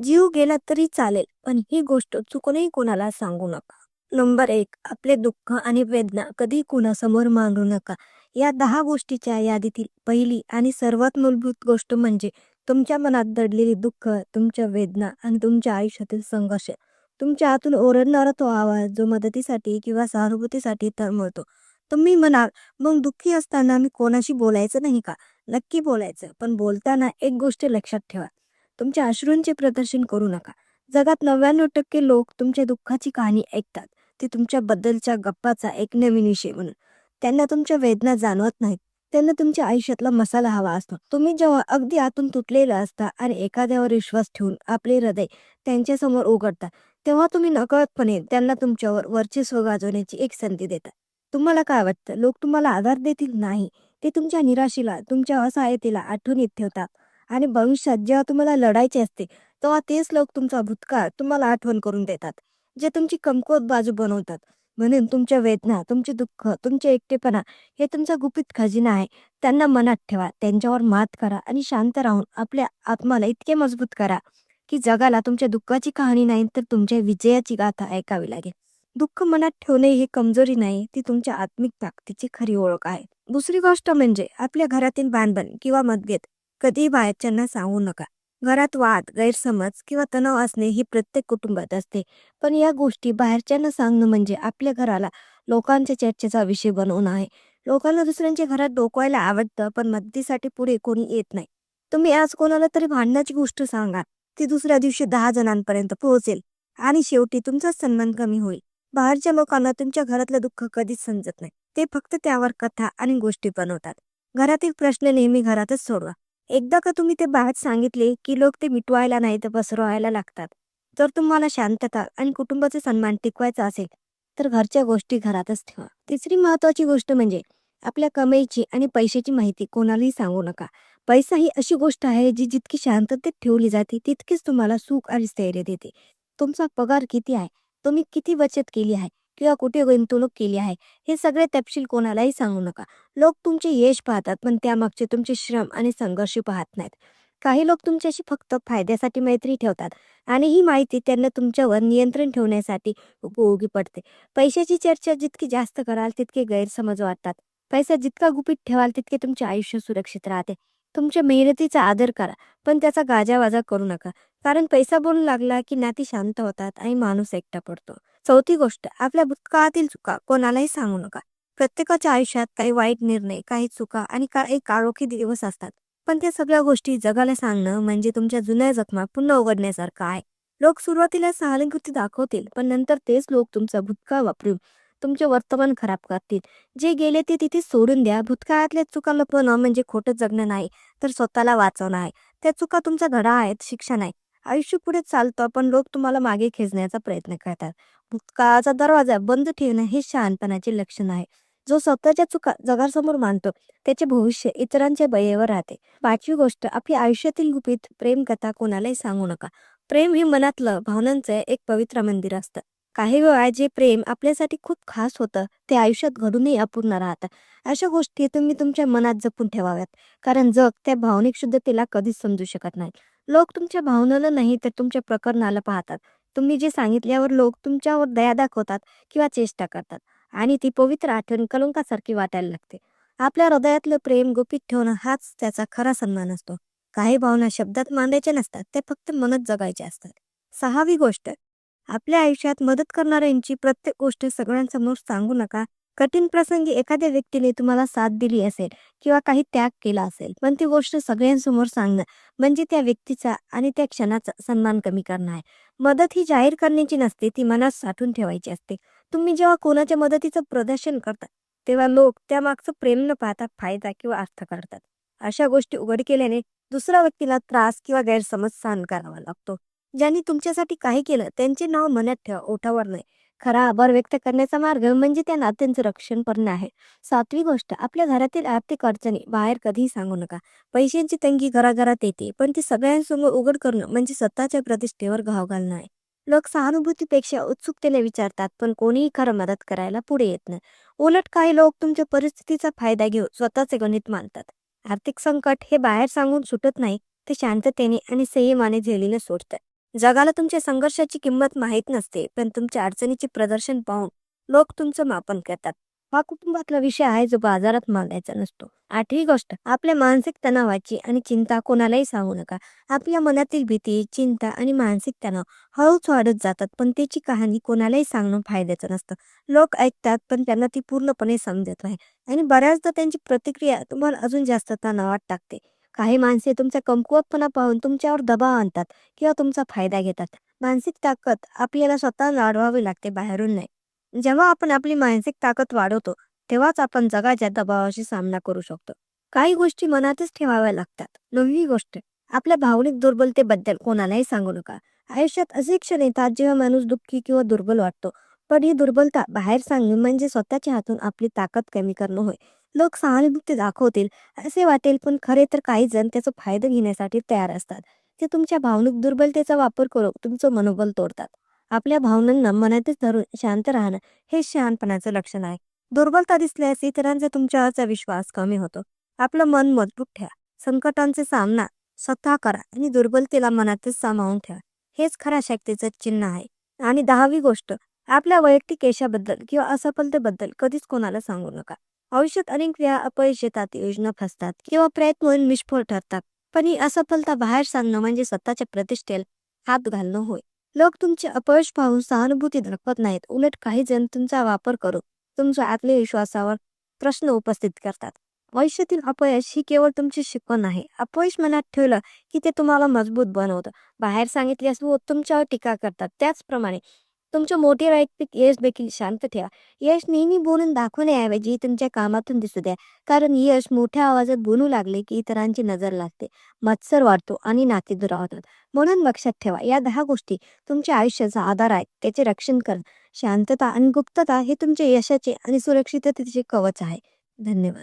जीव गेला तरी चालेल पण ही गोष्ट चुकूनही कोणाला सांगू नका. नंबर एक आपले दुःख आणि वेदना कधी कुणासमोर मांडू नका. या दहा गोष्टीच्या यादीतील पहिली आणि सर्वात मूलभूत गोष्ट म्हणजे तुमच्या मनात दडलेली दुःख तुमच्या वेदना आणि तुमच्या आयुष्यातील संघर्ष. तुमच्या आतून ओरडणारा तो आवाज जो मदतीसाठी किंवा सहानुभूतीसाठी तळमळतो तुम्ही म्हणाल मग दुःखी असताना मी कोणाशी बोलायचं नाही का? नक्की बोलायचं पण बोलताना एक गोष्ट लक्षात ठेवा. तुमच्या अश्रूंचे प्रदर्शन करू नका. जगात नव्याण्णव टक्के लोक तुमच्या दुःखाची कहाणी ऐकतात. ते तुमच्याबद्दलच्या गप्पाचा एक नवीन विषय म्हणून. त्यांना तुमच्या वेदना जाणवत नाहीत. त्यांना तुमच्या आयुष्यातला मसाला हवा असतो. तुम्ही जेव्हा अगदी आतून तुटलेला असता आणि एखाद्यावर विश्वास ठेवून आपले हृदय त्यांच्यासमोर उघडता तेव्हा तुम्ही नकळतपणे त्यांना तुमच्यावर वर्चस्व गाजवण्याची एक संधी देता. तुम्हाला काय वाटतं? लोक तुम्हाला आधार देतील? नाही. ते तुमच्या निराशेला तुमच्या असहायतेला आठवणीत ठेवतात. आणि भविष्यात जेव्हा तुम्हाला लढायचे असते तेव्हा तेच लोक तुमचा भूतकाळ तुम्हाला आठवण करून देतात जे तुमची कमकुवत बाजू बनवतात. म्हणून तुमच्या वेदना तुमचे दुःख तुमचे एकटेपणा हे तुमचा गुपित खजिना आहे. त्यांना मनात ठेवा त्यांच्यावर मात करा आणि शांत राहून आपल्या आत्माला इतके मजबूत करा की जगाला तुमच्या दुःखाची कहाणी नाही तर तुमच्या विजयाची गाथा ऐकावी लागेल. दुःख मनात ठेवणे ही कमजोरी नाही ती तुमच्या आत्मिक ताकदीची खरी ओळख आहे. दुसरी गोष्ट म्हणजे आपल्या घरातील बांधण किंवा मतभेद कधी बाहेरच्यांना सांगू नका. घरात वाद गैरसमज किंवा तणाव असणे ही प्रत्येक कुटुंबात असते. पण या गोष्टी बाहेरच्यांना सांगणं म्हणजे आपल्या घराला लोकांच्या चर्चेचा विषय बनवणं आहे. लोकांना दुसऱ्यांच्या घरात डोकवायला आवडतं पण मदतीसाठी पुढे कोणी येत नाही. तुम्ही आज कोणाला तरी भांडण्याची गोष्ट सांगा ती दुसऱ्या दिवशी दहा जणांपर्यंत पोहोचेल आणि शेवटी तुमचा सन्मान कमी होईल. बाहेरच्या लोकांना तुमच्या घरातलं दुःख कधीच समजत नाही. ते फक्त त्यावर कथा आणि गोष्टी बनवतात. घरातील प्रश्न नेहमी घरातच सोडवा. एकदा का तुम्ही ते बाहेर सांगितले की लोक ते मिटवायला नाही तर पसरवायला लागतात. जर तुम्हाला शांतता आणि कुटुंबाचा सन्मान टिकवायचा असेल तर घरच्या गोष्टी घरातच ठेवा. तिसरी महत्वाची गोष्ट म्हणजे आपल्या कमाईची आणि पैशाची माहिती कोणालाही सांगू नका. पैसा ही अशी गोष्ट आहे जी जितकी शांततेत ठेवली जाते तितकीच तुम्हाला सुख आणि स्थैर्य देते. तुमचा पगार किती आहे? तुम्ही किती बचत केली आहे? किंवा कुठे गुंतवणूक केली आहे हे सगळे तपशील कोणालाही सांगू नका. लोक तुमचे यश पाहतात पण त्यामागचे तुमचे श्रम आणि संघर्ष पाहत नाहीत. काही लोक तुमच्याशी फक्त फायद्यासाठी मैत्री ठेवतात आणि ही माहिती त्यांना तुमच्यावर नियंत्रण ठेवण्यासाठी उपयोगी पडते. पैशाची चर्चा जितकी जास्त कराल तितके गैरसमज वाटतात. पैसा जितका गुपित ठेवाल तितके तुमचे आयुष्य सुरक्षित राहते. तुमच्या मेहनतीचा आदर करा पण त्याचा गाजावाजा करू नका. कारण पैसा बोलू लागला की नाती शांत होतात आणि माणूस एकटा पडतो. चौथी गोष्ट आपल्या भूतकाळातील चुका कोणालाही सांगू नका. प्रत्येकाच्या आयुष्यात काही वाईट निर्णय काही चुका आणि काही काळोखी दिवस असतात. पण त्या सगळ्या गोष्टी जगाला सांगणं म्हणजे तुमच्या जुन्या जखमा पुन्हा उघडण्यासारखं आहे. लोक सुरुवातीला सहानुभूती दाखवतील पण नंतर तेच लोक तुमचा भूतकाळ वापरून तुमचे वर्तमान खराब करतील. जे गेले ते तिथे सोडून द्या. भूतकाळातल्या चुका लपवणं म्हणजे खोटं जगणं नाही तर स्वतःला वाचवणं आहे. त्या चुका तुमचा धडा आहेत शिक्षण आहे आयुष्य पुढे चालतं पण लोक तुम्हाला मागे खेचण्याचा प्रयत्न करतात. भूतकाळाचा दरवाजा बंद ठेवणं हे शहाणपणाचे लक्षण आहे. जो स्वतःच्या चुका जगासमोर मानतो त्याचे भविष्य इतरांच्या बयेवर राहते. पाचवी गोष्ट आपली आयुष्यातील गुपित प्रेम कथा कोणालाही सांगू नका. प्रेम हे मनातलं भावनांचं एक पवित्र मंदिर असतं. काही वेळा जे प्रेम आपल्यासाठी खूप खास होतं ते आयुष्यात घडूनही अपूर्ण राहतं. अशा गोष्टी तुम्ही तुमच्या मनात जपून ठेवाव्यात. कारण जग त्या भावनिक शुद्धतेला कधीच समजू शकत नाही. लोक तुमच्या भावनेला नाही तर तुमच्या प्रकरणाला पाहतात. तुम्ही जे सांगितल्यावर लोक तुमच्यावर दया दाखवतात किंवा चेष्टा करतात. आणि ती पवित्र आठवण कलंकासारखी वाटायला लागते. आपल्या हृदयातलं प्रेम गुपित ठेवणं हाच त्याचा खरा सन्मान असतो. काही भावना शब्दात मांडायच्या नसतात ते फक्त मनात जगायचे असतात. सहावी गोष्ट आपल्या आयुष्यात मदत करणाऱ्यांची प्रत्येक गोष्ट सगळ्यांसमोर सांगू नका. कठीण प्रसंगी एखाद्या व्यक्तीने तुम्हाला साथ दिली असेल किंवा काही त्याग केला असेल पण ती गोष्ट सगळ्यांसमोर सांगणं म्हणजे त्या व्यक्तीचा आणि त्या क्षणाचा सन्मान कमी करणं आहे. मदत ही जाहीर करण्याची नसते ती मनात साठून ठेवायची असते. तुम्ही जेव्हा कोणाच्या मदतीचं प्रदर्शन करता तेव्हा लोक त्यामागचं प्रेम न पाहता फायदा किंवा अर्थ करतात अशा गोष्टी उघड केल्याने दुसऱ्या व्यक्तीला त्रास किंवा गैरसमज सहन करावा लागतो. ज्यांनी तुमच्यासाठी काही केलं त्यांचे नाव मनात ठेवा ओठावर नाही. खरा आभार व्यक्त करण्याचा मार्ग म्हणजे त्या नात्यांचं रक्षण करणं आहे. सातवी गोष्ट आपल्या घरातील आर्थिक अडचणी बाहेर कधीही सांगू नका. पैशांची तंगी घराघरात येते पण ती सगळ्यांसमोर उघड करणं म्हणजे स्वतःच्या प्रतिष्ठेवर घाव घालणं आहे. लोक सहानुभूतीपेक्षा उत्सुकतेने विचारतात पण कोणीही खरं मदत करायला पुढे येत नाही. उलट काही लोक तुमच्या परिस्थितीचा फायदा घेऊन स्वतःचे गणित मानतात आर्थिक संकट हे बाहेर सांगून सुटत नाही ते शांततेने आणि संयमाने झेलीने सोडतात. जगाला तुमच्या संघर्षाची किंमत माहीत नसते पण तुमच्या अडचणीचे प्रदर्शन पाहून लोक तुमचं मापन करतात. हा कुटुंबातला विषय आहे जो बाजारात मागायचा नसतो. आठवी गोष्ट आपल्या मानसिक तणावाची आणि चिंता कोणालाही सांगू नका. आपल्या मनातील भीती चिंता आणि मानसिक तणाव हळूच वाढत जातात पण त्याची कहाणी कोणालाही सांगणं फायद्याचं नसतं. लोक ऐकतात पण त्यांना ती पूर्णपणे समजत नाही आणि बऱ्याचदा त्यांची प्रतिक्रिया तुम्हाला अजून जास्त तणावात टाकते. काही माणसे तुमचा कमकुवतपणा पाहून तुमच्यावर दबाव आणतात किंवा तुमचा फायदा घेतात. मानसिक ताकद आपल्याला स्वतः वाढवावी लागते बाहेरून नाही. जेव्हा आपण आपली मानसिक ताकद वाढवतो तेव्हाच आपण जगाच्या दबावाशी सामना करू शकतो. काही गोष्टी मनातच ठेवाव्या लागतात. नववी गोष्ट आपल्या भावनिक दुर्बलतेबद्दल कोणालाही सांगू नका. आयुष्यात असे क्षण येतात जेव्हा माणूस दुःखी किंवा दुर्बल वाटतो. पण ही दुर्बलता बाहेर सांगणे म्हणजे स्वतःच्या हातून आपली ताकद कमी करणं होय. लोक सहानुभूती दाखवतील असे वाटेल पण खरे तर काही जण त्याचा फायदा घेण्यासाठी तयार असतात. ते तुमच्या भावनिक दुर्बलतेचा वापर करून तुमचं मनोबल तोडतात. आपल्या भावनांना मनातच धरून शांत राहणं हे शहाणपणाचं लक्षण आहे. दुर्बलता दिसल्यास इतरांचा तुमच्यावरचा विश्वास कमी होतो. आपलं मन मजबूत ठेवा. संकटांचे सामना स्वतः करा आणि दुर्बलतेला मनातच सामावून ठेवा. हेच खऱ्या शक्तीचं चिन्ह आहे. आणि दहावी गोष्ट आपल्या वैयक्तिक यशाबद्दल किंवा असफलतेबद्दल कधीच कोणाला सांगू नका. आयुष्यात अनेक वेळा अपयश येतात योजना फसतात किंवा प्रयत्न निष्फळ ठरतात. पण ही असफलता बाहेर सांगणं म्हणजे स्वतःच्या प्रतिष्ठेला हात घालणं होय. लोक तुमचे अपयश पाहून सहानुभूती दाखवत नाहीत. उलट काही जण तुमचा वापर करून तुमच्या आत्मविश्वासावर प्रश्न उपस्थित करतात. आयुष्यातील अपयश ही केवळ तुमची शिकवण आहे. अपयश मनात ठेवलं की ते तुम्हाला मजबूत बनवतं. बाहेर सांगितल्यास व तुमच्यावर टीका करतात. त्याचप्रमाणे तुमच्या मोठे वैयक्तिक यश देखील शांत ठेवा. यश नेहमी बोलून दाखवण्याऐवजी तुमच्या कामातून दिसू द्या. कारण यश मोठ्या आवाजात बोलू लागले की इतरांची नजर लागते. मत्सर वाढतो आणि नाते दुरावतात म्हणून लक्षात ठेवा या दहा गोष्टी तुमच्या आयुष्याचा आधार आहेत. त्याचे रक्षण करणं शांतता आणि गुप्तता हे तुमच्या यशाचे आणि सुरक्षिततेचे कवच आहे. धन्यवाद.